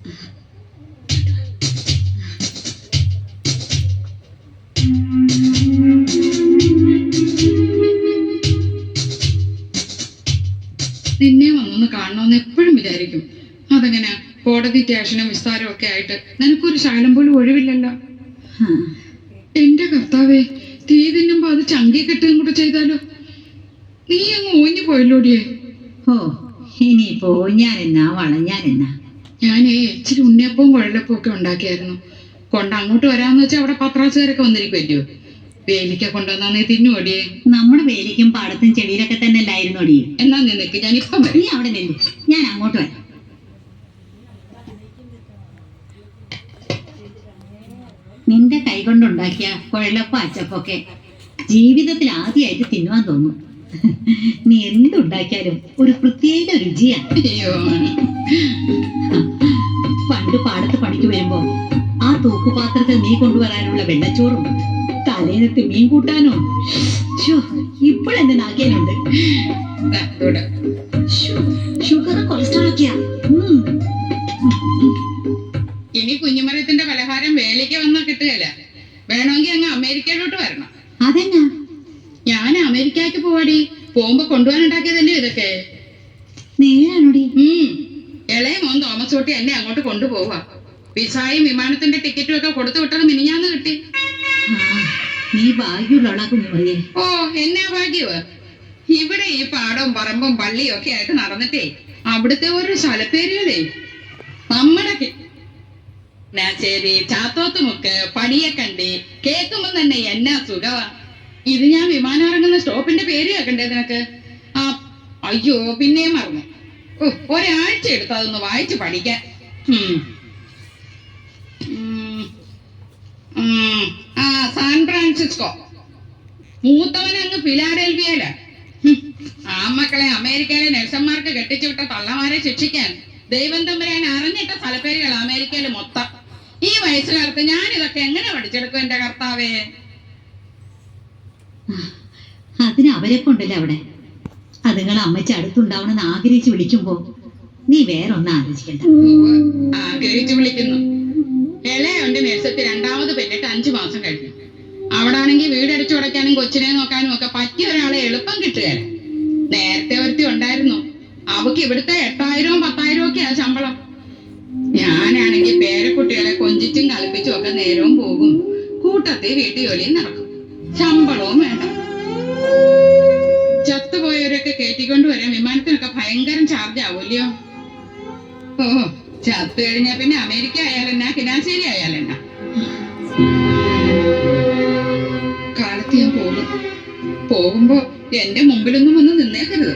നിന്നെ വന്നൊന്ന് കാണണമെന്ന് എപ്പോഴും വിചാരിക്കും. അതെങ്ങനെ? കോടതി സ്റ്റേഷനും വിസ്താരവും ഒക്കെ ആയിട്ട് നിനക്കൊരു ശകലം പോലും ഒഴിവില്ലല്ലോ. എന്റെ കർത്താവേ തീ തിന്നുമ്പോ അത് ചങ്കി കെട്ടുകയും കൂടെ ചെയ്താലോ? നീ അങ്ങ് ഓഞ്ഞു പോയല്ലോടിയേ? ഓ ഇനിയിപ്പോ ഞാൻ എന്നാ വളഞ്ഞാൻ എന്നാ ഞാനേ ഇച്ചിരി ഉണ്ണിയപ്പവും കുഴലപ്പവും ഒക്കെ ഉണ്ടാക്കിയായിരുന്നു. കൊണ്ട് അങ്ങോട്ട് വരാന്ന് വെച്ചാൽ അവിടെ പത്രാസുകാരൊക്കെ വന്നിരിക്കുമല്ലോ വേലിക്ക കൊണ്ടുവന്നാന്നേ തിന്നു തിന്നുവടിയേ നമ്മുടെ വേലിക്കും പാടത്തും ചെടിയിലൊക്കെ തന്നെ അല്ലായിരുന്നോടി എന്നാ നീ നിൽക്ക് ഞാൻ ഇപ്പം വരും. നീ അവിടെ നിന്നു. ഞാൻ അങ്ങോട്ട് വരാം. നിന്റെ കൈ കൊണ്ടുണ്ടാക്കിയ കുഴലപ്പം അച്ചപ്പൊക്കെ ജീവിതത്തിൽ ആദ്യമായിട്ട് തിന്നുവാൻ തോന്നും. നീ എന്തുണ്ടാക്കിയാലും ഒരു പ്രത്യേക രുചിയാണ്. അയ്യോ. തൂക്കുപാത്രത്തിൽ നീ കൊണ്ടുവരാനുള്ള വെള്ളച്ചോറും തലേനത്ത് മീൻ കൂട്ടാനോ? ഇപ്പോഴെന്റെ നാക്കേനുണ്ട്. ഷുഗർ കൊളസ്ട്രോൾ ഒക്കെയാ. ഇനി കുഞ്ഞുമരത്തിന്റെ പലഹാരം വേലയ്ക്ക് വന്നാ കിട്ടുകയില്ല വേണമെങ്കിൽ അങ്ങ് അമേരിക്കയിലോട്ട് വരണം. അതെന്നാ? ഞാൻ അമേരിക്കയ്ക്ക് പോവാടി. പോകുമ്പോ കൊണ്ടുപോകാനുണ്ടാക്കിയതല്ലേ ഇതൊക്കെ? നേരാണോടി? ഉം. ഇളയ മോൻ തോമസ് കുട്ടി എന്നെ അങ്ങോട്ട് കൊണ്ടുപോവാ. വിസായും വിമാനത്തിന്റെ ടിക്കറ്റും ഒക്കെ കൊടുത്തു വിട്ടത് മിനിഞ്ഞാന്ന് കിട്ടി. നീ ഭാഗ്യമുള്ള കുഞ്ഞുമറിയെ ഓ എന്നാ ഭാഗ്യവ് ഇവിടെ ഈ പാടവും പറമ്പും പള്ളിയും ഒക്കെ ആയിട്ട് നടന്നിട്ടേ അവിടുത്തെ ഒരു സ്ഥലപ്പേരുകളേ നമ്മുടെ നാച്ചേരി ചാത്തോത്തുമുക്ക് പണിയക്കണ്ടി കേൾക്കുമ്പോ തന്നെ എന്നാ സുഖവാ. ഇത് ഞാൻ വിമാനം ഇറങ്ങുന്ന സ്റ്റോപ്പിന്റെ പേര് കേൾക്കണ്ടേ നിനക്ക്? ആ അയ്യോ പിന്നെയും മറന്നു. ഓ ഒരാഴ്ച എടുത്ത് അതൊന്ന് വായിച്ചു പഠിക്കാൻ. ഫ്രാൻസിസ്കോ മൂത്തവൻ അങ്ങ് ഫിലാഡൽഫിയയില. ആ മക്കളെ അമേരിക്കയിലെ നഴ്സന്മാർക്ക് കെട്ടിച്ചു വിട്ട തള്ളമാരെ ശിക്ഷിക്കാൻ ദൈവം തമ്പുരാൻ അറിഞ്ഞിട്ട സ്ഥലപ്പേരുകൾ അമേരിക്കയിൽ മൊത്തം. ഈ വയസ്സുകാലത്ത് ഞാൻ ഇതൊക്കെ എങ്ങനെ പഠിച്ചെടുക്കും എന്റെ കർത്താവേ? അതിന് അവരെ കൊണ്ടല്ലേ അവിടെ? അതുങ്ങൾ അമ്മച്ച അടുത്തുണ്ടാവണമെന്ന് ആഗ്രഹിച്ച് വിളിക്കുമ്പോ നീ വേറൊന്നും ആലോചിക്കണ്ട. ആഗ്രഹിച്ചു വിളിക്കുന്നു. ഇളയവന്റെ നേഴ്സത്തിൽ രണ്ടാമത് പെണ്ണിട്ട് അഞ്ചു മാസം കഴിഞ്ഞു. അവിടെ ആണെങ്കിൽ വീടടിച്ചു ഉടയ്ക്കാനും കൊച്ചിനെ നോക്കാനും ഒക്കെ പറ്റിയ ഒരാളെ എളുപ്പം കിട്ടുകയില്ല നേരത്തെ ഒരുത്തി ഉണ്ടായിരുന്നു. അവക്ക് ഇവിടുത്തെ എട്ടായിരവും പത്തായിരവും ഒക്കെയാ ശമ്പളം. ഞാനാണെങ്കിൽ പേരക്കുട്ടികളെ കൊഞ്ചിച്ചും കളിപ്പിച്ചും ഒക്കെ നേരവും പോകും. കൂട്ടത്തിൽ വീട്ടു ജോലിയും നടക്കും. ശമ്പളവും വേണ്ട. ചത്തുപോയവരൊക്കെ കയറ്റിക്കൊണ്ട് വരാൻ വിമാനത്തിനൊക്കെ ഭയങ്കരം ചാർജ് ആവൂല്ലയോ ഓ ചത്തു കഴിഞ്ഞാ പിന്നെ അമേരിക്ക ആയാലെന്നാ? കിനാശേരി ആയാലെന്നാ? പോകുമ്പോ എന്റെ മുമ്പിലൊന്നും വന്ന് നിന്നേക്കരുത്.